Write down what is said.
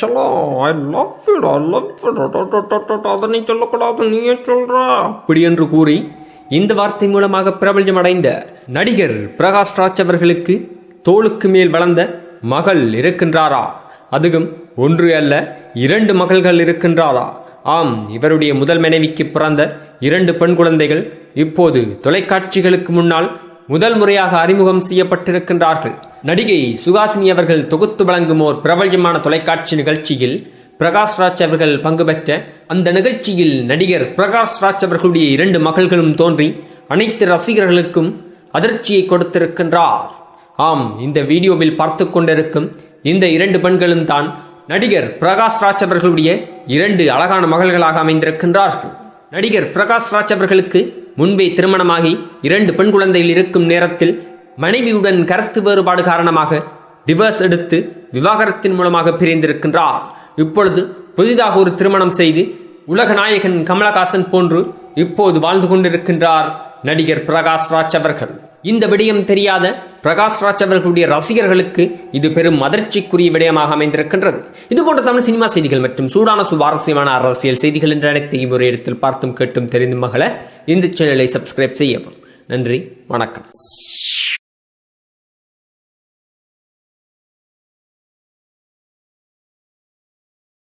செல்லம் I love you I love you அதை நீ சொல்லக்கூடாது நீயே சொல்ற. அப்படி என்று கூறி இந்த வார்த்தை மூலமாக பிரபல்யம் அடைந்த நடிகர் பிரகாஷ் ராஜ் அவர்களுக்கு தோளுக்கு மேல் வளர்ந்த மகள் இருக்கின்றாரா? அதுவும் ஒன்று அல்ல இரண்டு மகள்கள் இருக்கின்றாரா? ஆம் இவருடைய முதல் மனைவிக்கு பிறந்த இரண்டு பெண் குழந்தைகள் இப்போது தொலைக்காட்சிகளுக்கு முன்னால் முதல் முறையாக அறிமுகம் செய்யப்பட்டிருக்கின்றார்கள். நடிகை சுகாசினி அவர்கள் தொகுத்து வழங்கும் ஓர் பிரபல்யமான தொலைக்காட்சி நிகழ்ச்சியில் பிரகாஷ் ராஜ் அவர்கள் பங்கு பெற்ற அந்த நிகழ்ச்சியில் நடிகர் பிரகாஷ் ராஜ் அவர்களுடைய இரண்டு மகள்களும் தோன்றி அனைத்து ரசிகர்களுக்கும் அதிர்ச்சியை கொடுத்திருக்கின்றார். ஆம் இந்த வீடியோவில் பார்த்து கொண்டிருக்கும் இந்த இரண்டு பெண்களும் தான் நடிகர் பிரகாஷ் ராஜ் அவர்களுடைய இரண்டு அழகான மகள்களாக அமைந்திருக்கின்றார்கள். நடிகர் பிரகாஷ் ராஜ் அவர்களுக்கு முன்பே திருமணமாகி இரண்டு பெண் குழந்தைகள் இருக்கும் நேரத்தில் மனைவியுடன் கருத்து வேறுபாடு காரணமாக டிவர்ஸ் எடுத்து விவாகரத்தின் மூலமாக பிரிந்திருக்கின்றார். இப்பொழுது புதிதாக ஒரு திருமணம் செய்து உலக நாயகன் கமலஹாசன் போன்று இப்போது வாழ்ந்து கொண்டிருக்கின்றார் நடிகர் பிரகாஷ் ராஜ் அவர்கள். இந்த விடயம் தெரியாத பிரகாஷ் ராஜ் அவர்களுடைய ரசிகர்களுக்கு இது பெரும் அதிர்ச்சிக்குரிய விடயமாக அமைந்திருக்கின்றது. இதுபோன்ற தமிழ் சினிமா செய்திகள் மற்றும் சூடான சுவாரஸ்யமான அரசியல் செய்திகள் என்ற அனைத்தையும் ஒரு இடத்தில் பார்த்தும் கேட்டும் தெரிந்தும் மகள இந்த சேனலை சப்ஸ்கிரைப் செய்யவும். நன்றி வணக்கம்.